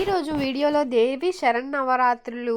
ఈరోజు వీడియోలో దేవి శరణ్ నవరాత్రులు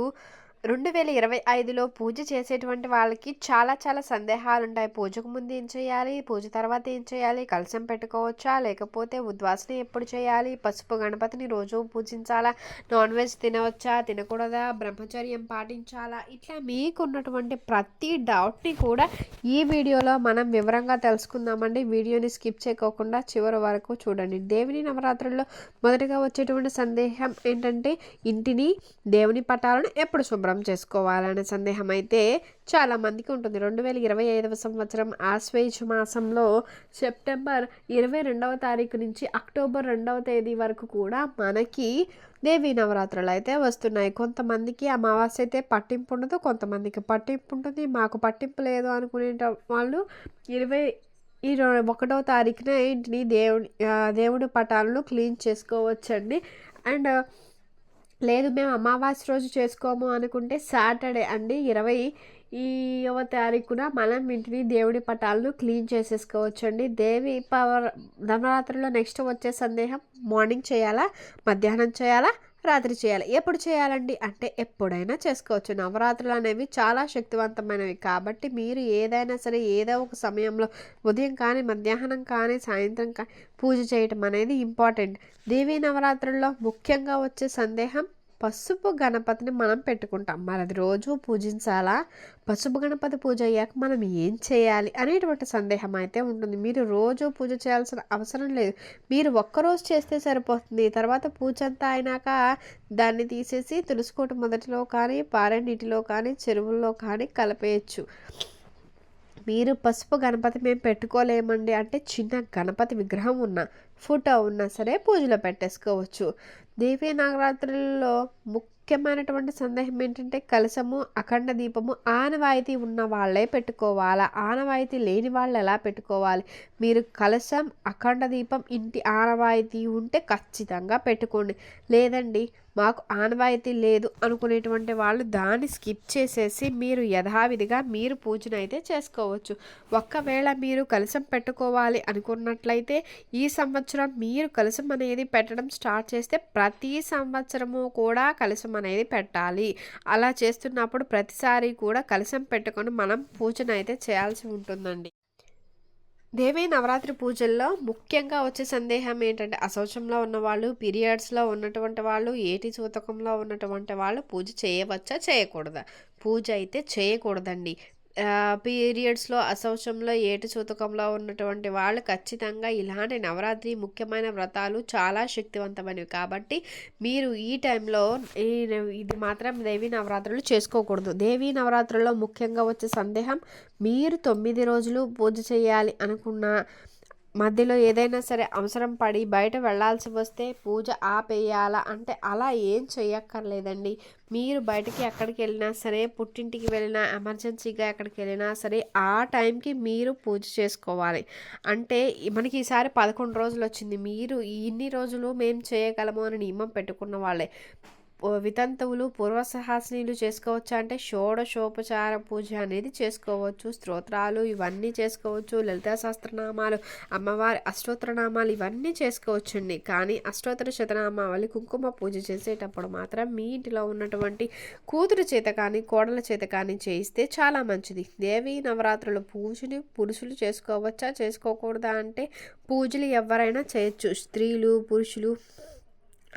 రెండు వేల ఇరవై ఐదులో పూజ చేసేటువంటి వాళ్ళకి చాలా చాలా సందేహాలు ఉంటాయి పూజకు ముందు ఏం చేయాలి? పూజ తర్వాత ఏం చేయాలి? కలశం పెట్టుకోవచ్చా? లేకపోతే ఉద్వాసన ఎప్పుడు చేయాలి? పసుపు గణపతిని రోజు పూజించాలా? Non veg తినవచ్చా? తినకూడదా? బ్రహ్మచర్యం పాటించాలా? ఇట్లా మీకున్నటువంటి ప్రతి డౌట్ని కూడా ఈ వీడియోలో మనం వివరంగా తెలుసుకుందామండి. వీడియోని స్కిప్ చేయకోకుండా చివరి వరకు చూడండి. దేవుని నవరాత్రుల్లో మొదటగా వచ్చేటువంటి సందేహం ఏంటంటే ఇంటిని దేవుని పటాలను ఎప్పుడు శుభ్రం చేసుకోవాలనే సందేహం అయితే చాలా మందికి ఉంటుంది. రెండు వేల ఇరవై ఐదవ సంవత్సరం ఆశ్వేజ్ మాసంలో సెప్టెంబర్ ఇరవై రెండవ తారీఖు నుంచి అక్టోబర్ రెండవ తేదీ వరకు కూడా మనకి దేవి నవరాత్రులు అయితే వస్తున్నాయి. కొంతమందికి అమావాస్య అయితే పట్టింపు ఉండదు కొంతమందికి పట్టింపు ఉంటుంది. మాకు పట్టింపు లేదు అనుకునే వాళ్ళు ఇరవై ఈ ఒకటవ తారీఖున ఇంటిని దేవుడి దేవుడి పటాలను క్లీన్ చేసుకోవచ్చండి. అండ్ లేదు మేము అమావాస్య రోజు చేసుకోము అనుకుంటే సాటర్డే అండి. ఇరవై ఈవ తారీఖున మనం ఇంటిని దేవుడి పటాలను క్లీన్ చేసేసుకోవచ్చండి. దేవి పవర్ నవరాత్రిలో నెక్స్ట్ వచ్చే సందేహం మార్నింగ్ చేయాలా? మధ్యాహ్నం చేయాలా? రాత్రి చేయాలి. ఎప్పుడు చేయాలండి? అంటే ఎప్పుడైనా చేసుకోవచ్చు. నవరాత్రులు అనేవి చాలా శక్తివంతమైనవి. కాబట్టి మీరు ఏదైనా సరే ఏదో ఒక సమయంలో ఉదయం కానీ మధ్యాహ్నం కానీ సాయంత్రం కానీ పూజ చేయటం అనేది ఇంపార్టెంట్. దేవీ నవరాత్రుల్లో ముఖ్యంగా వచ్చే సందేహం పసుపు గణపతిని మనం పెట్టుకుంటాం. మరి అది రోజు పూజించాలా? పసుపు గణపతి పూజ అయ్యాక మనం ఏం చేయాలి అనేటువంటి సందేహం అయితే ఉంటుంది. మీరు రోజు పూజ చేయాల్సిన అవసరం లేదు. మీరు ఒక్కరోజు చేస్తే సరిపోతుంది. తర్వాత పూజ అంతా అయినాక దాన్ని తీసేసి తులుసుకోవటం మొదటిలో కానీ పారే నీటిలో కానీ చెరువుల్లో కానీ కలిపేయచ్చు. మీరు పసుపు గణపతి మేము పెట్టుకోలేమండి అంటే చిన్న గణపతి విగ్రహం ఉన్న ఫోటో ఉన్నా సరే పూజలో పెట్టేసుకోవచ్చు. దేవీ నవరాత్రులలో ముఖ్యమైనటువంటి సందేహం ఏంటంటే కలశము అఖండ దీపము ఆనవాయితీ ఉన్న వాళ్ళే పెట్టుకోవాలా? ఆనవాయితీ లేని వాళ్ళు ఎలా పెట్టుకోవాలి? మీరు కలశం అఖండ దీపం ఇంటి ఆనవాయితీ ఉంటే ఖచ్చితంగా పెట్టుకోండి. లేదండి మాకు ఆనవాయితీ లేదు అనుకునేటువంటి వాళ్ళు దాన్ని స్కిప్ చేసేసి మీరు యథావిధిగా మీరు పూజను అయితే చేసుకోవచ్చు. ఒక్కవేళ మీరు కలశం పెట్టుకోవాలి అనుకున్నట్లయితే ఈ సంవత్సరం మీరు కలశం అనేది పెట్టడం స్టార్ట్ చేస్తే ప్రతి సంవత్సరము కూడా కలశం అనేది పెట్టాలి. అలా చేస్తున్నప్పుడు ప్రతిసారి కూడా కలశం పెట్టుకొని మనం పూజను అయితే చేయాల్సి ఉంటుందండి. దేవీ నవరాత్రి పూజల్లో ముఖ్యంగా వచ్చే సందేహం ఏంటంటే అశౌచంలో ఉన్నవాళ్ళు పీరియడ్స్లో ఉన్నటువంటి వాళ్ళు ఏటి సూతకంలో ఉన్నటువంటి వాళ్ళు పూజ చేయవచ్చా చేయకూడదా? పూజ అయితే చేయకూడదండి. పీరియడ్స్లో అశౌచంలో ఏటి చూతకంలో ఉన్నటువంటి వాళ్ళు ఖచ్చితంగా ఇలాంటి నవరాత్రి ముఖ్యమైన వ్రతాలు చాలా శక్తివంతమైనవి. కాబట్టి మీరు ఈ టైంలో ఈ ఇది మాత్రం దేవీ నవరాత్రులు చేసుకోకూడదు. దేవీ నవరాత్రుల్లో ముఖ్యంగా వచ్చే సందేహం మీరు తొమ్మిది రోజులు పూజ చేయాలి అనుకున్న మధ్యలో ఏదైనా సరే అవసరం పడి బయట వెళ్ళాల్సి వస్తే పూజ ఆపేయాలా? అంటే అలా ఏం చేయక్కర్లేదండి. మీరు బయటకి ఎక్కడికి వెళ్ళినా సరే పుట్టింటికి వెళ్ళినా ఎమర్జెన్సీగా ఎక్కడికి వెళ్ళినా సరే ఆ టైంకి మీరు పూజ చేసుకోవాలి. అంటే మనకి ఈసారి పదకొండు రోజులు వచ్చింది మీరు ఇన్ని రోజులు మేము చేయగలము అని నియమం పెట్టుకున్న వాళ్ళే. వితంతువులు పూర్వసహాసినీలు చేసుకోవచ్చా అంటే షోడశోపచార పూజ అనేది చేసుకోవచ్చు స్తోత్రాలు ఇవన్నీ చేసుకోవచ్చు లలితా సహస్రనామాలు అమ్మవారి అష్టోత్తరనామాలు ఇవన్నీ చేసుకోవచ్చండి. కానీ అష్టోత్తర శతనామావళి కుంకుమ పూజ చేసేటప్పుడు మాత్రం మీ ఇంటిలో ఉన్నటువంటి కూతురు చేత కానీ కోడల చేత కానీ చేయిస్తే చాలా మంచిది. దేవి నవరాత్రులు పూజని పురుషులు చేసుకోవచ్చా చేసుకోకూడదా అంటే పూజలు ఎవరైనా చేయొచ్చు. స్త్రీలు పురుషులు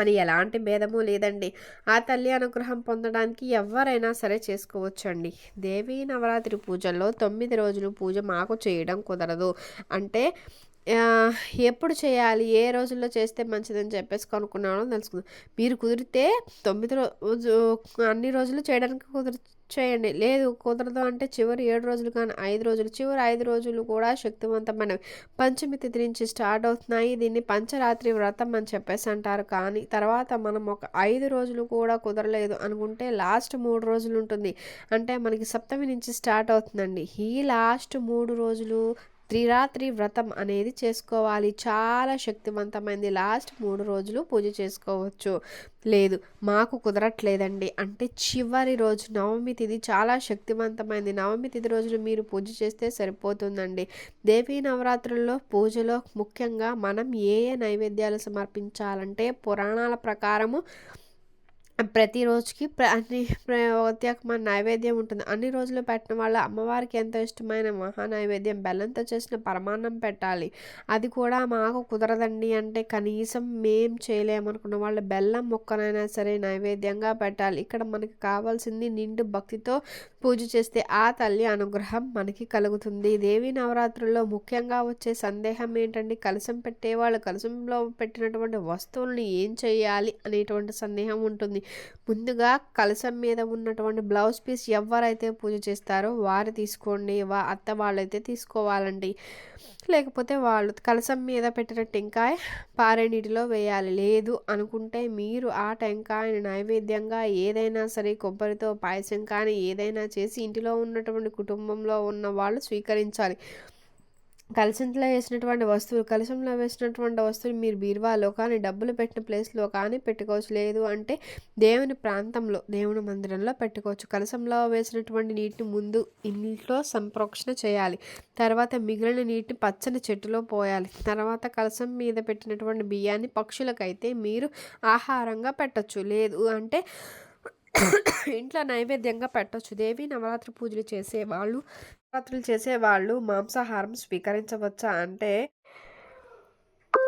అని ఎలాంటి భేదము లేదండి. ఆ తల్లి అనుగ్రహం పొందడానికి ఎవరైనా సరే చేసుకోవచ్చండి. దేవీ నవరాత్రి పూజల్లో తొమ్మిది రోజులు పూజ మాకు చేయడం కుదరదు. అంటే ఎప్పుడు చేయాలి ఏ రోజుల్లో చేస్తే మంచిదని చెప్పేసి కనుక్కున్నానో తెలుసుకుందాం. మీరు కుదిరితే తొమ్మిది రోజు అన్ని రోజులు చేయడానికి కుదురు చేయండి. లేదు కుదరదు అంటే చివరి ఏడు రోజులు కానీ ఐదు రోజులు చివరి ఐదు రోజులు కూడా శక్తివంతమైనవి పంచమి తిథి నుంచి స్టార్ట్ అవుతున్నాయి. దీన్ని పంచరాత్రి వ్రతం అని చెప్పేసి అంటారు. కానీ తర్వాత మనం ఒక ఐదు రోజులు కూడా కుదరలేదు అనుకుంటే లాస్ట్ మూడు రోజులు ఉంటుంది. అంటే మనకి సప్తమి నుంచి స్టార్ట్ అవుతుందండి. ఈ లాస్ట్ మూడు రోజులు త్రిరాత్రి వ్రతం అనేది చేసుకోవాలి. చాలా శక్తివంతమైంది. లాస్ట్ మూడు రోజులు పూజ చేసుకోవచ్చు. లేదు మాకు కుదరట్లేదండి. అంటే చివరి రోజు నవమి తిథి చాలా శక్తివంతమైంది. నవమి తిథి రోజులు మీరు పూజ చేస్తే సరిపోతుందండి. దేవీ నవరాత్రుల్లో పూజలో ముఖ్యంగా మనం ఏ ఏ నైవేద్యాలు సమర్పించాలంటే పురాణాల ప్రకారము ప్రతి రోజుకి ప్ర అన్ని ప్రత్యేకమైన నైవేద్యం ఉంటుంది. అన్ని రోజులు పెట్టిన వాళ్ళ అమ్మవారికి ఎంతో ఇష్టమైన మహా నైవేద్యం బెల్లంతో చేసిన పరమాన్నం పెట్టాలి. అది కూడా మాకు కుదరదండి అంటే కనీసం మేం చేయలేమనుకున్న వాళ్ళు బెల్లం మొక్కనైనా సరే నైవేద్యంగా పెట్టాలి. ఇక్కడ మనకి కావాల్సింది నిండు భక్తితో పూజ చేస్తే ఆ తల్లి అనుగ్రహం మనకి కలుగుతుంది. దేవి నవరాత్రుల్లో ముఖ్యంగా వచ్చే సందేహం ఏంటంటే కలసం పెట్టేవాళ్ళు కలసంలో పెట్టినటువంటి వస్తువుల్ని ఏం చేయాలి అనేటువంటి సందేహం ఉంటుంది. ముందుగా కలసం మీద ఉన్నటువంటి బ్లౌజ్ పీస్ ఎవరైతే పూజ చేస్తారో వారు తీసుకోండి వా అత్త వాళ్ళైతే తీసుకోవాలండి. లేకపోతే వాళ్ళు కలసం మీద పెట్టిన టెంకాయ పారే నీటిలో వేయాలి. లేదు అనుకుంటే మీరు ఆ టెంకాయని నైవేద్యంగా ఏదైనా సరే కొబ్బరితో పాయసం కానీ ఏదైనా చేసి ఇంటిలో ఉన్నటువంటి కుటుంబంలో ఉన్న వాళ్ళు స్వీకరించాలి. కలసంలో వేసినటువంటి వస్తువులు కలసంలో వేసినటువంటి వస్తువులు మీరు బీరువాలో కానీ డబ్బులు పెట్టిన ప్లేస్లో కానీ పెట్టుకోవచ్చు. లేదు అంటే దేవుని ప్రాంతంలో దేవుని మందిరంలో పెట్టుకోవచ్చు. కలసంలో వేసినటువంటి నీటిని ముందు ఇంట్లో సంప్రోక్షణ చేయాలి. తర్వాత మిగిలిన నీటిని పచ్చని చెట్టులో పోయాలి. తర్వాత కలసం మీద పెట్టినటువంటి బియ్యాన్ని పక్షులకైతే మీరు ఆహారంగా పెట్టచ్చు. లేదు అంటే ఇంట్లో నైవేద్యంగా పెట్టవచ్చు దేవి నవరాత్రి పూజలు చేసేవాళ్ళు నవరాత్రులు చేసేవాళ్ళు మాంసాహారం స్వీకరించవచ్చా? అంటే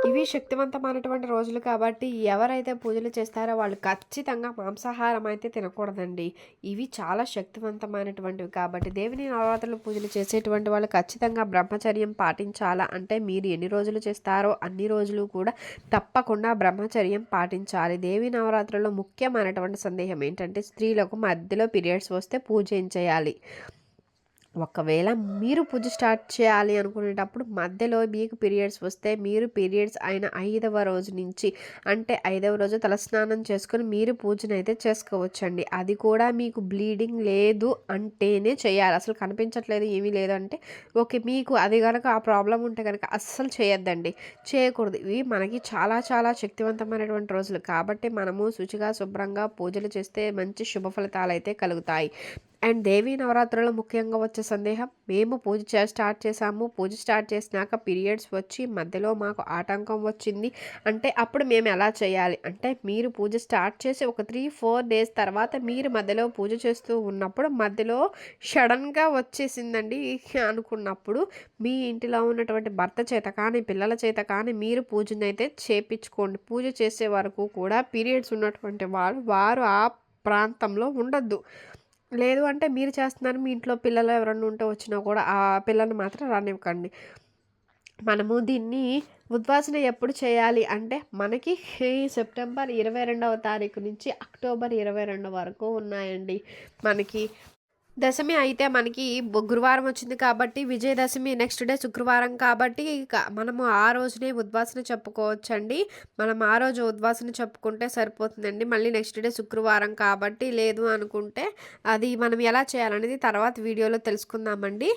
ఇవి శక్తివంతమైనటువంటి రోజులు కాబట్టి ఎవరైతే పూజలు చేస్తారో వాళ్ళు ఖచ్చితంగా మాంసాహారం అయితే తినకూడదండి. ఇవి చాలా శక్తివంతమైనటువంటివి కాబట్టి దేవిని నవరాత్రులు పూజలు చేసేటువంటి వాళ్ళు ఖచ్చితంగా బ్రహ్మచర్యం పాటించాలా? అంటే మీరు ఎన్ని రోజులు చేస్తారో అన్ని రోజులు కూడా తప్పకుండా బ్రహ్మచర్యం పాటించాలి. దేవి నవరాత్రుల్లో ముఖ్యమైనటువంటి సందేహం ఏంటంటే స్త్రీలకు మధ్యలో పీరియడ్స్ వస్తే పూజ చేయాలి? ఒకవేళ మీరు పూజ స్టార్ట్ చేయాలి అనుకునేటప్పుడు మధ్యలో మీకు పీరియడ్స్ వస్తే మీరు పీరియడ్స్ అయిన ఐదవ రోజు నుంచి అంటే ఐదవ రోజు తలస్నానం చేసుకొని మీరు పూజను అయితే చేసుకోవచ్చండి. అది కూడా మీకు బ్లీడింగ్ లేదు అంటేనే చేయాలి. అసలు కనిపించట్లేదు ఏమీ లేదంటే ఓకే మీకు అది కనుక ఆ ప్రాబ్లం ఉంటే కనుక అస్సలు చేయొద్దండి. చేయకూడదు. ఇవి మనకి చాలా చాలా శక్తివంతమైనటువంటి రోజులు. కాబట్టి మనము శుచిగా శుభ్రంగా పూజలు చేస్తే మంచి శుభ ఫలితాలు అయితే కలుగుతాయి. అండ్ దేవీ నవరాత్రుల్లో ముఖ్యంగా వచ్చే సందేహం మేము పూజ చే స్టార్ట్ చేసాము పూజ స్టార్ట్ చేసినాక పీరియడ్స్ వచ్చి మధ్యలో మాకు ఆటంకం వచ్చింది. అంటే అప్పుడు మేము ఎలా చేయాలి? అంటే మీరు పూజ స్టార్ట్ చేసి ఒక త్రీ ఫోర్ డేస్ తర్వాత మీరు మధ్యలో పూజ చేస్తూ ఉన్నప్పుడు మధ్యలో సడన్గా వచ్చేసిందండి అనుకున్నప్పుడు మీ ఇంటిలో ఉన్నటువంటి భర్త చేత కానీ పిల్లల చేత కానీ మీరు పూజనైతే చేపించుకోండి. పూజ చేసే వరకు కూడా పీరియడ్స్ ఉన్నటువంటి వాళ్ళు వారు ఆ ప్రాంతంలో ఉండద్దు. లేదు అంటే మీరు చేస్తున్నారు మీ ఇంట్లో పిల్లలు ఎవరన్నా ఉంటే వచ్చినా కూడా ఆ పిల్లల్ని మాత్రం రానివ్వకండి. మనము దీన్ని ఉద్వాసన ఎప్పుడు చేయాలి అంటే మనకి సెప్టెంబర్ ఇరవై రెండవ తారీఖు నుంచి అక్టోబర్ ఇరవై రెండు వరకు ఉన్నాయండి. మనకి దశమి అయితే మనకి గురువారం వచ్చింది కాబట్టి విజయదశమి నెక్స్ట్ డే శుక్రవారం కాబట్టి మనము ఆ రోజునే ఉద్వాసన చెప్పుకోవచ్చండి. మనం ఆ రోజు ఉద్వాసన చెప్పుకుంటే సరిపోతుందండి. మళ్ళీ నెక్స్ట్ డే శుక్రవారం కాబట్టి లేదు అనుకుంటే అది మనం ఎలా చేయాలనేది తర్వాత వీడియోలో తెలుసుకుందామండి.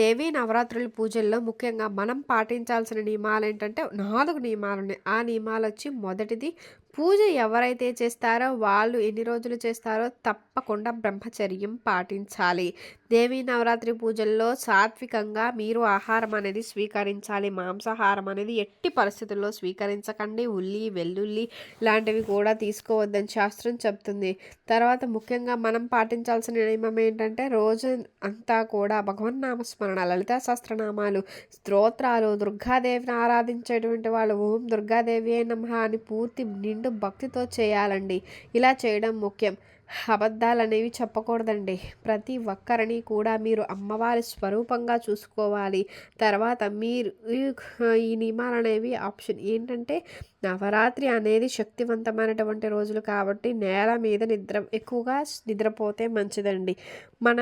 దేవి నవరాత్రుల పూజల్లో ముఖ్యంగా మనం పాటించాల్సిన నియమాలు ఏంటంటే నాలుగు నియమాలు ఉన్నాయి. ఆ నియమాలు వచ్చి మొదటిది పూజ ఎవరైతే చేస్తారో వాళ్ళు ఎన్ని రోజులు చేస్తారో తప్పకుండా బ్రహ్మచర్యం పాటించాలి. దేవీ నవరాత్రి పూజల్లో సాత్వికంగా మీరు ఆహారం అనేది స్వీకరించాలి. మాంసాహారం అనేది ఎట్టి పరిస్థితుల్లో స్వీకరించకండి. ఉల్లి వెల్లుల్లి లాంటివి కూడా తీసుకోవద్దని శాస్త్రం చెప్తుంది తర్వాత ముఖ్యంగా మనం పాటించాల్సిన నియమం ఏంటంటే రోజు అంతా కూడా భగవన్ నామస్మరణ లలితా సహస్రనామాలు స్తోత్రాలు దుర్గాదేవిని ఆరాధించేటువంటి వాళ్ళు ఓం దుర్గాదేవి నమ అని పూర్తి నిండు భక్తితో చేయాలండి. ఇలా చేయడం ముఖ్యం. అబద్ధాలు అనేవి చెప్పకూడదండి. ప్రతి ఒక్కరిని కూడా మీరు అమ్మవారి స్వరూపంగా చూసుకోవాలి. తర్వాత మీరు ఈ నియమాలు అనేవి ఆప్షన్. ఏంటంటే నవరాత్రి అనేది శక్తివంతమైనటువంటి రోజులు కాబట్టి నేల మీద నిద్ర ఎక్కువగా నిద్రపోతే మంచిదండి. మన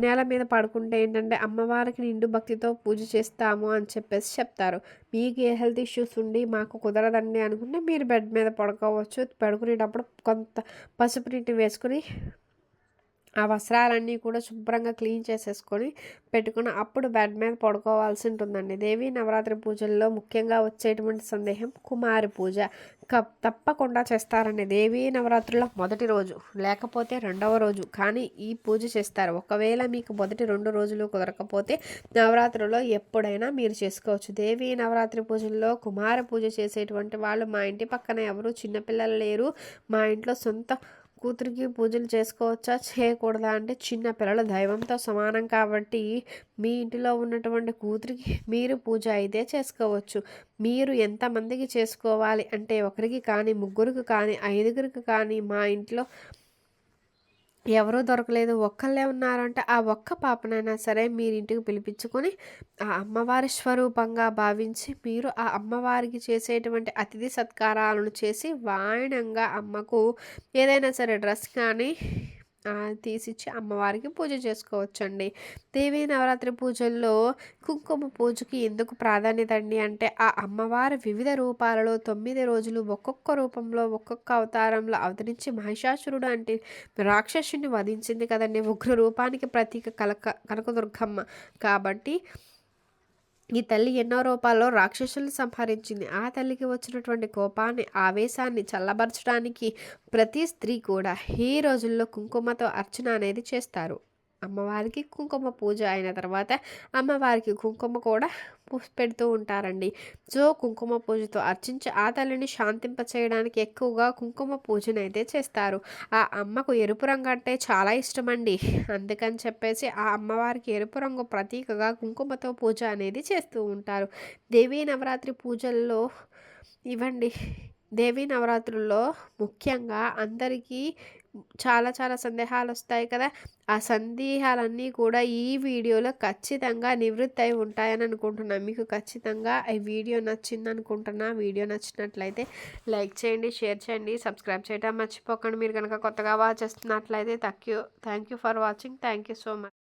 నేల మీద పడుకుంటే ఏంటంటే అమ్మవారికి నిండు భక్తితో పూజ చేస్తాము అని చెప్పేసి చెప్తారు. మీకు ఏ హెల్త్ ఇష్యూస్ ఉండి మాకు కుదరదండి అనుకుంటే మీరు బెడ్ మీద పడుకోవచ్చు. పడుకునేటప్పుడు కొంత పసుపు నీటి వేసుకుని ఆ వస్త్రాలన్నీ కూడా శుభ్రంగా క్లీన్ చేసేసుకొని పెట్టుకుని అప్పుడు బెడ్ మీద పడుకోవాల్సి ఉంటుందండి. దేవి నవరాత్రి పూజల్లో ముఖ్యంగా వచ్చేటువంటి సందేహం కుమారి పూజ. తప్పకుండా చేస్తారండి. దేవి నవరాత్రుల మొదటి రోజు లేకపోతే రెండవ రోజు కానీ ఈ పూజ చేస్తారు. ఒకవేళ మీకు మొదటి రెండు రోజులు కుదరకపోతే నవరాత్రిలో ఎప్పుడైనా మీరు చేసుకోవచ్చు. దేవి నవరాత్రి పూజల్లో కుమార పూజ చేసేటువంటి వాళ్ళు మా ఇంటి పక్కన ఎవరు చిన్నపిల్లలు లేరు మా ఇంట్లో సొంత కూతురికి పూజలు చేసుకోవచ్చా? చేయకూడదా? అంటే చిన్న పిల్లలు దైవంతో సమానం కాబట్టి మీ ఇంటిలో ఉన్నటువంటి కూతురికి మీరు పూజ అయితే చేసుకోవచ్చు. మీరు ఎంతమందికి చేసుకోవాలి? అంటే ఒకరికి కానీ ముగ్గురికి కానీ ఐదుగురికి కానీ మా ఇంట్లో ఎవరూ దొరకలేదు. ఒక్కళ్ళే ఉన్నారంటే. ఆ ఒక్క పాపనైనా సరే మీరు ఇంటికి పిలిపించుకొని ఆ అమ్మవారి స్వరూపంగా భావించి మీరు ఆ అమ్మవారికి చేసేటువంటి అతిథి సత్కారాలను చేసి వాయనంగా అమ్మకు ఏదైనా సరే డ్రెస్ కానీ తీసిచ్చి అమ్మవారికి పూజ చేసుకోవచ్చండి. దేవీ నవరాత్రి పూజల్లో కుంకుమ పూజకి ఎందుకు ప్రాధాన్యత అండి అంటే ఆ అమ్మవారి వివిధ రూపాలలో తొమ్మిది రోజులు ఒక్కొక్క రూపంలో ఒక్కొక్క అవతారంలో అవతరించి మహిషాసురుడు అంటే రాక్షసుని వధించింది కదండి. ఉగ్ర రూపానికి ప్రతీక కలక కనకదుర్గమ్మ. కాబట్టి ఈ తల్లి ఎన్నో రూపాల్లో రాక్షసులను సంహరించింది. ఆ తల్లికి వచ్చినటువంటి కోపాన్ని ఆవేశాన్ని చల్లబరచడానికి ప్రతి స్త్రీ కూడా ఈ రోజుల్లో కుంకుమతో అర్చన అనేది చేస్తారు. అమ్మవారికి కుంకుమ పూజ అయిన తర్వాత అమ్మవారికి కుంకుమ కూడా పెడుతూ ఉంటారండి. సో కుంకుమ పూజతో అర్చించి ఆ తల్లిని శాంతింప చేయడానికి ఎక్కువగా కుంకుమ పూజనైతే చేస్తారు. ఆ అమ్మకు ఎరుపు రంగు అంటే చాలా ఇష్టమండి. అందుకని చెప్పేసి ఆ అమ్మవారికి ఎరుపు రంగు ప్రతీకగా కుంకుమతో పూజ అనేది చేస్తూ ఉంటారు. దేవీ నవరాత్రి పూజల్లో ఇవ్వండి. దేవీ నవరాత్రుల్లో ముఖ్యంగా అందరికీ చాలా చాలా సందేహాలు వస్తాయి కదా. ఆ సందేహాలన్నీ కూడా ఈ వీడియోలో ఖచ్చితంగా నివృత్తి అయి ఉంటాయని అనుకుంటున్నాను మీకు ఖచ్చితంగా ఈ వీడియో నచ్చింది అనుకుంటున్నా వీడియో నచ్చినట్లయితే లైక్ చేయండి షేర్ చేయండి సబ్స్క్రైబ్ చేయడం మర్చిపోకండి. మీరు కనుక కొత్తగా వాచ్ చేస్తున్నట్లయితే thank you thank you for watching. Thank you so much.